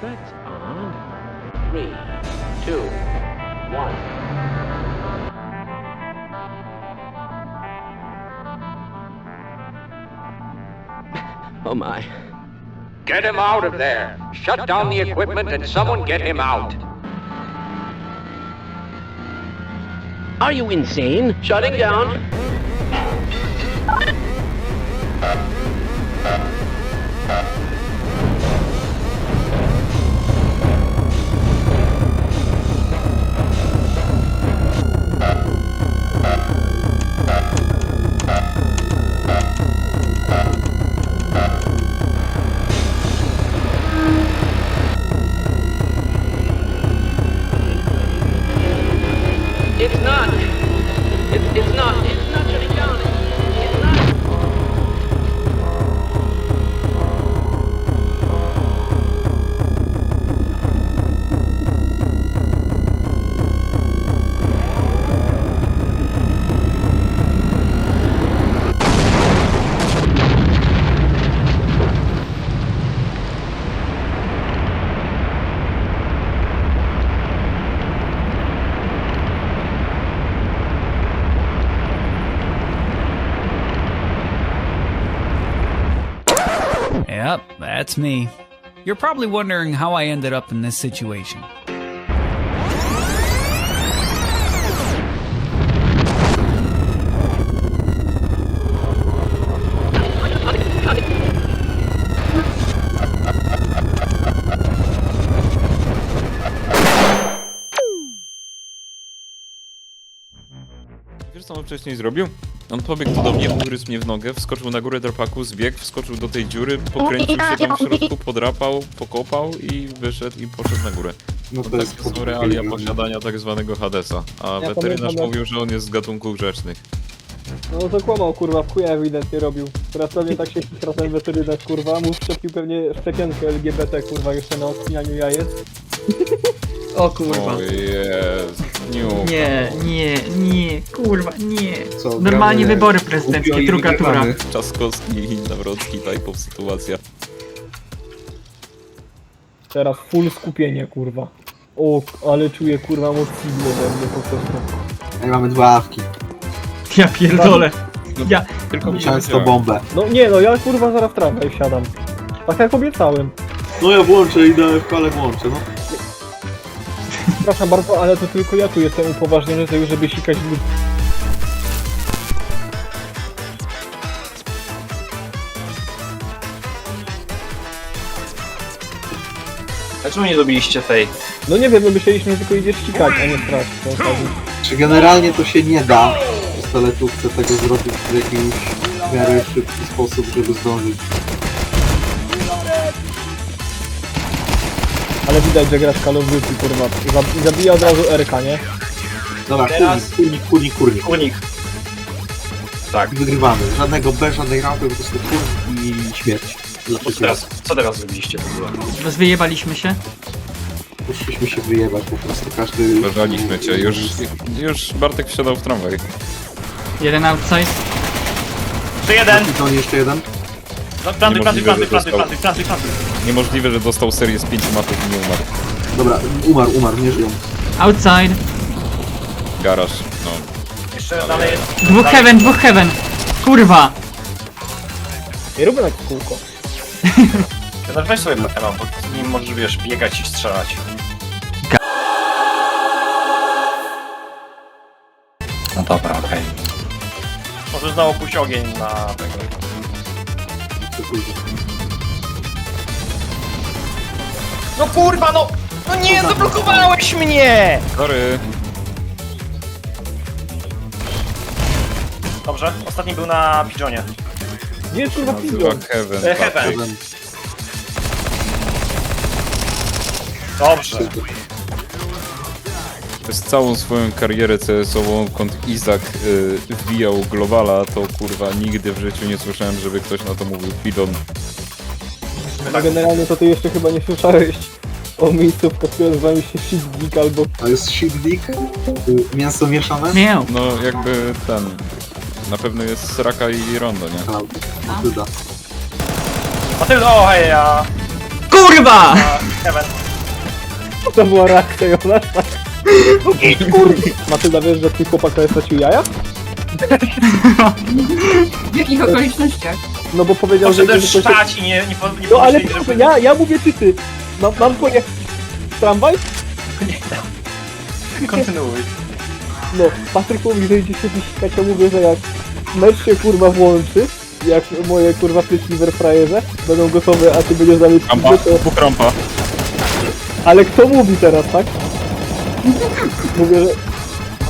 That's odd. Three, two, one. Oh my. Get him out of there. Shut down the equipment and someone get him out. Are you insane? Shutting down. That's me. You're probably wondering how I ended up in this situation. Co on wcześniej zrobił? On pobiegł tu do mnie, ugryzł mnie w nogę, wskoczył na górę drapaku, zbiegł, wskoczył do tej dziury, pokręcił się tam w środku, podrapał, pokopał i wyszedł i poszedł na górę. No to jest takie są realia posiadania tak zwanego Hadesa. A weterynarz pamiętam, mówił, że on jest z gatunków grzecznych. No to kłamał, kurwa, w chuja ewidentnie robił. Teraz pewnie tak się śmiał ten weterynarz, kurwa, mu wszczepił pewnie szczepionkę LGBT, kurwa, jeszcze na odcinaniu jajec. O kurwa. O jest, niu. Nie, nie, nie, kurwa, nie. Co, Normalnie gramy wybory głupio prezydenckie, i druga tura. wygrywamy. Czaskowski i Nawrocki, type of sytuacja. Teraz full skupienie, kurwa. O, ale czuję, kurwa, moc sidło we mnie po prostu. Ej, mamy dwa awki. Ja pierdolę. Ja, Tylko mi nie Często bombę. No nie, no ja, kurwa, zaraz w tramwaj wsiadam. Tak jak obiecałem. No ja włączę i na fale włączę, no. Przepraszam bardzo, ale to tylko ja tu jestem upoważniony do tego, żeby sikać lud. Dlaczego nie zrobiliście tej? No nie wiem, my myśleliśmy, że tylko idziesz sikać, a nie strać. To chodzi. Czy generalnie to się nie da w pistoletówce tego zrobić w jakiś w miarę szybki sposób, żeby zdążyć. Ale widać, że gra w Call of Duty, kurwa. Zab- Zabija od razu RK, nie? Dobra, Teraz- kurnik, kurnik, kurnik, kurnik. Unik. Tak. Wygrywamy. Żadnego B, żadnej rampy, po prostu kurnik i śmierć. Dla Co przeciwnika. teraz, co teraz zrobiliście w ogóle? rozwyjebaliśmy się. Poszliśmy się wyjebać po prostu każdy... Uważaliśmy cię, już, już Bartek wsiadał w tramwaj. Jeden outside. Jeszcze jeden! I to nie jeszcze jeden? Planty, planty, Niemożliwe, planty, że planty, dostał. planty, planty, planty. Niemożliwe, że dostał serię z pięciu matów i nie umarł. Dobra, umarł, umarł, nie żyją. Outside. Garaż, no. Jeszcze dalej jest. Dwóch heaven, dwóch heaven. Kurwa. Nie róbmy tak kółko. Teraz weź sobie PMA, bo z nim możesz, wiesz, biegać i strzelać. No dobra, okej. Możesz znowu puścić ogień na tego. No kurwa, no! No nie, zablokowałeś mnie! Sorry. Dobrze, ostatni był na Pigeonie. Jest kurwa Nazywa pigeon? Heaven. E, Heaven. Jeden. Dobrze. Przez całą swoją karierę CS-ową, kąd Izak y, wbijał Globala, to kurwa nigdy w życiu nie słyszałem, żeby ktoś na to mówił Pidon. No generalnie to ty jeszcze chyba nie słyszałeś o miejscówkach, które nazywają się Shit Geek albo To jest shit dick? Y, Mięso mieszane? Miał. No jakby ten... Na pewno jest Sraka i Rondo, nie? Matylda. A ty, o hej. Kurwa! Kevin. To była reakcja Jonasza. Matylda, wiesz, że twój chłopak to stracił jaja? W jakich okolicznościach? No bo powiedział, że... Poszedłem że szpać i nie, nie, po, nie No ale pomyśleli, proszę, żeby- ja, ja mówię czy ty. Mam, mam pojechać tramwaj? Kontynuuj. No, Patryk mówi, że idzie się wysikać, ja mówię, że jak mecz się kurwa włączy, jak moje kurwa frytki w airfryerze będą gotowe, a ty będziesz dalej Rampa, pizzy, to... Ale kto mówi teraz, tak? Mówię, że...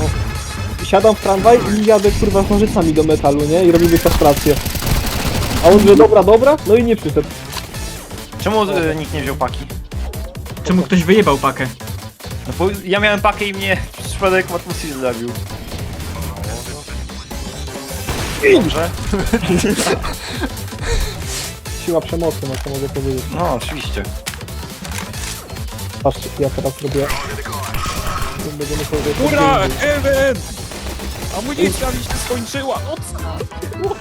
O. Siadam w tramwaj i jadę kurwa z nożycami do metalu, nie? I robimy kastrację. A on, że dobra, dobra, no i nie przyszedł. Czemu y, nikt nie wziął paki? Czemu ktoś wyjebał pakę? No bo ja miałem pakę i mnie przypadek Matmusil zabił. Dobrze? Siła przemocy, no co mogę powiedzieć. No, oczywiście. Patrzcie, ja teraz robię... Będziemy powiedzieć... Ura, Kevin! Amunicja mi się skończyła, no co?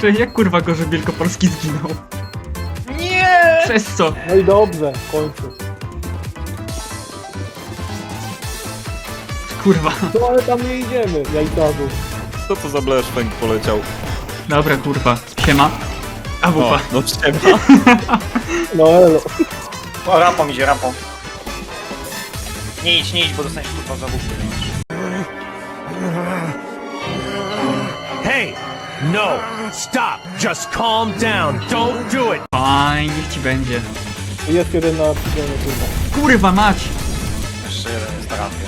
Cześć, jak kurwa Gorzej Wielkopolski zginął? Nie! Przez co? No i dobrze, w końcu. Kurwa. No ale tam nie idziemy, jajcarzu. Co to za bleszpęk poleciał? Dobra, kurwa. Siema. A wupa. no trzeba. No elo. O, rampą idzie, rampą. Nie idź, nie idź, bo dostaniesz kurwa za bóg. Hey! No! Stop! Just calm down! Don't do it! Fajnie, niech ci będzie. Jest jeden na przydzielnie kurwa. Kurwa mać! Jeszcze jeden jest na rampie.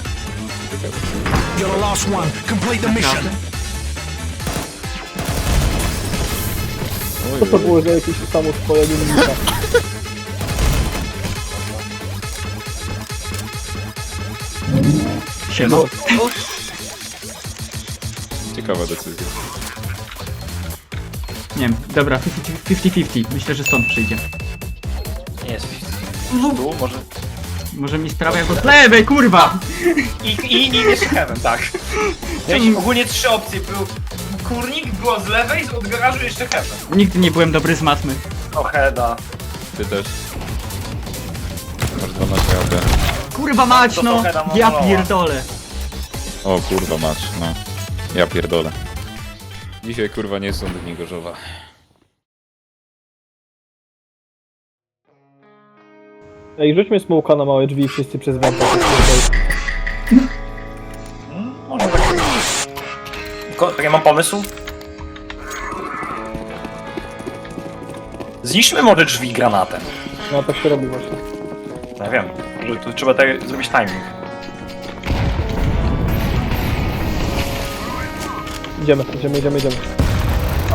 You're the last one! Complete the mission! Co to było za jakieś samo spojenie Siema. Ciekawa decyzja. Nie wiem, dobra, 50-50. Myślę, że stąd przyjdzie. Nie jest 50. Tu, może... Może mi sprawia jako z lewej, kurwa! I, i, i jeszcze Heaven, tak. Mieliśmy ogólnie trzy opcje. Był kurnik, było z lewej, od garażu jeszcze Heaven. Nigdy nie byłem dobry z matmy. O, Heda. Ty też. Masz 12 AP. Kurwa mać, no! Ja pierdolę. O kurwa mać, no. Ja pierdolę. Dzisiaj kurwa nie są dni Gorzowa. Ej, rzućmy smołka na małe drzwi wszyscy przez węta. Może tak. Ko- tak, ja mam pomysł. Zniszczmy może drzwi granatem. No tak się robi właśnie. Ja wiem, że tu trzeba tak zrobić timing. Idziemy, idziemy, idziemy, idziemy.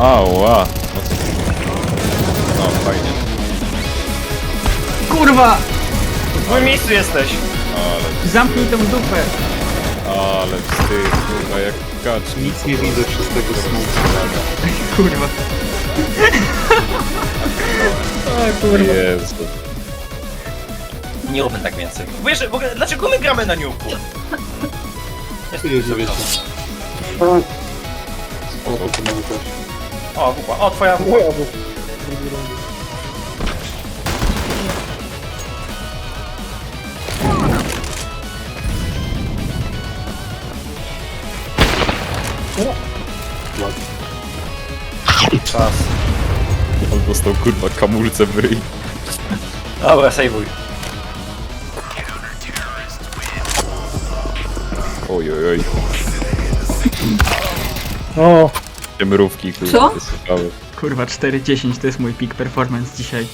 Ała! No, co- no fajnie. Kurwa! W moim miejscu jesteś. Ale, Zamknij tą dupę! ale wstyd, kurwa, jak kacz. Nic nie widzę przez tego smoka. Kurwa. O kurwa. Jezu. Nie róbmy tak więcej. Wiesz, w ogóle, dlaczego my gramy na niuku? Czuję, że wiecie. O, to to też. O, wupa. O, twoja wupa. Czas. On dostał kurwa kamulce w ryj. Dobra, sejwuj. Oj, oj, oj. O, Te mrówki, kurwa, Co? wysypały. Kurwa, 4-10 to jest mój peak performance dzisiaj.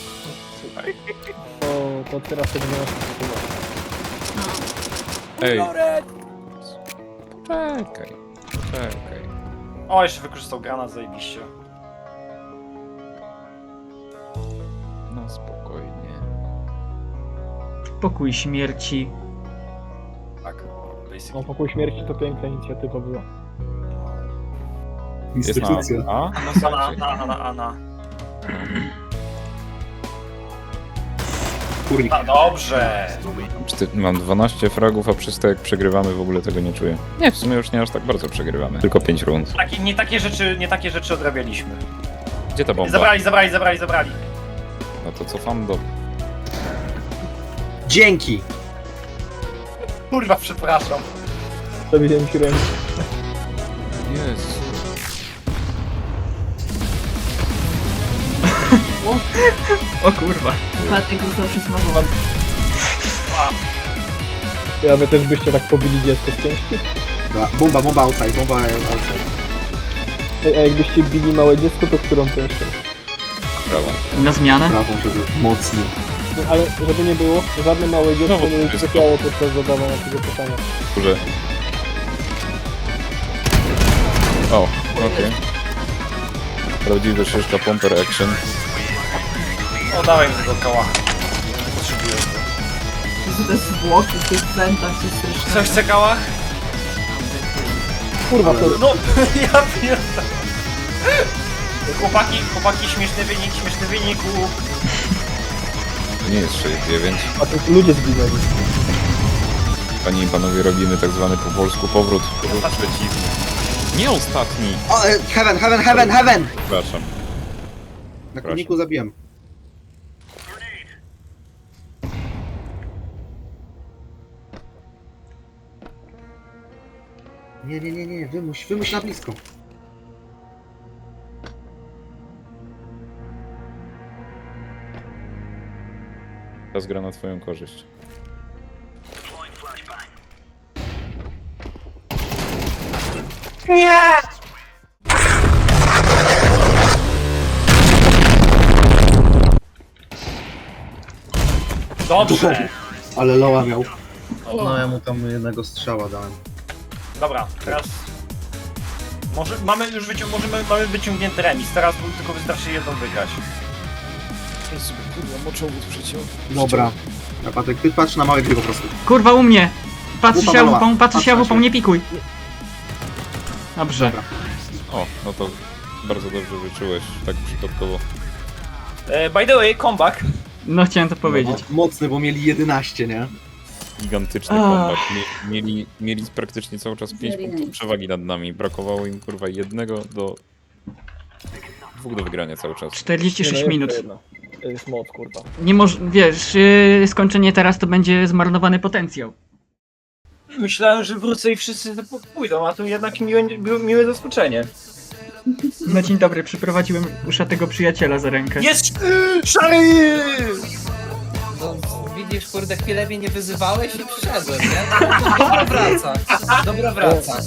to, to teraz tego nie ma Ej. Czekaj. Czekaj. O, jeszcze wykorzystał granat, zajebiście. No spokojnie. Pokój śmierci. No pokój śmierci to piękna inicjatywa była. Jest na Instytucja. A? Ana, Ana, Ana, Ana. kurnik. A dobrze. Czty- Mam 12 fragów, a przez to jak przegrywamy w ogóle tego nie czuję. Nie, w sumie już nie aż tak bardzo przegrywamy. Tylko 5 rund. Takie, nie takie rzeczy, nie takie rzeczy odrabialiśmy. Gdzie ta bomba? Zabrali, zabrali, zabrali, zabrali. No to cofam do... Dzięki! Kurwa, przepraszam. Zabiłem ci rękę. Jezu. O kurwa. Patyk został przesmagowany. Ja wy też byście tak pobili dziecko z ciężki? Dobra, Bomba, bomba outside, bomba outside. Ej, A jakbyście bili małe dziecko, to którą to jeszcze? Brawo. Na zmianę? Prawą, żeby mocno. No, ale żeby nie było, żadne małe dziecko Znowu nie wszystko. ucierpiało podczas zadawania tego pytania. Kurze. O, okej. Prawdziwy szyszka pomper action. O, dawaj mi tego kałacha. Potrzebuję go. Jezu, te zwłoki w tych wentach się straszne. Ktoś chce kałach? Kurwa, to No, ja pierdolę. Chłopaki, chłopaki, śmieszny wynik, śmieszny wynik. u. To nie jest 6-9. a to ludzie zginęli. Panie i panowie, robimy tak zwany po polsku powrót. Powrót przeciwny. Nie ostatni! O, e, heaven, heaven, heaven, heaven! Przepraszam. Na kurniku zabiłem. Nie, nie, nie, nie, wymuś, wymuś na blisko. Teraz gra na twoją korzyść. Dobrze. Ale Loa miał. No ja mu tam jednego strzała dałem. Dobra, teraz... Może mamy już wycią możemy, mamy wyciągnięty remis, teraz tylko wystarczy jedną wygrać. Kurwa, moczowód przyciął. Dobra. A Patek, ty patrz na małe gry po prostu. Kurwa u mnie! Patrzy Łupa się mała. łupą, patrzy się Patrzę łupą, nie pikuj. Dobrze. O, no to bardzo dobrze wyczułeś, tak przypadkowo. E, by the way, comeback. No chciałem to powiedzieć. No, mocny, bo mieli 11, nie? Gigantyczny kombat. Mie- Mieli, mieli praktycznie cały czas 5 punktów przewagi nad nami. Brakowało im kurwa jednego do... Dwóch do wygrania cały czas. 46 Nie, no, minut. jedno. To jest moc, kurwa. Nie moż... wiesz, yy, skończenie teraz to będzie zmarnowany potencjał. Myślałem, że wrócę i wszyscy pójdą, a tu jednak miłe, miłe zaskoczenie. Na dzień dobry, przyprowadziłem uszatego przyjaciela za rękę. Jest! Szary! No, widzisz, kurde, chwilę mnie nie wyzywałeś i przyszedłem, nie? Dobra wraca. Dobra wraca.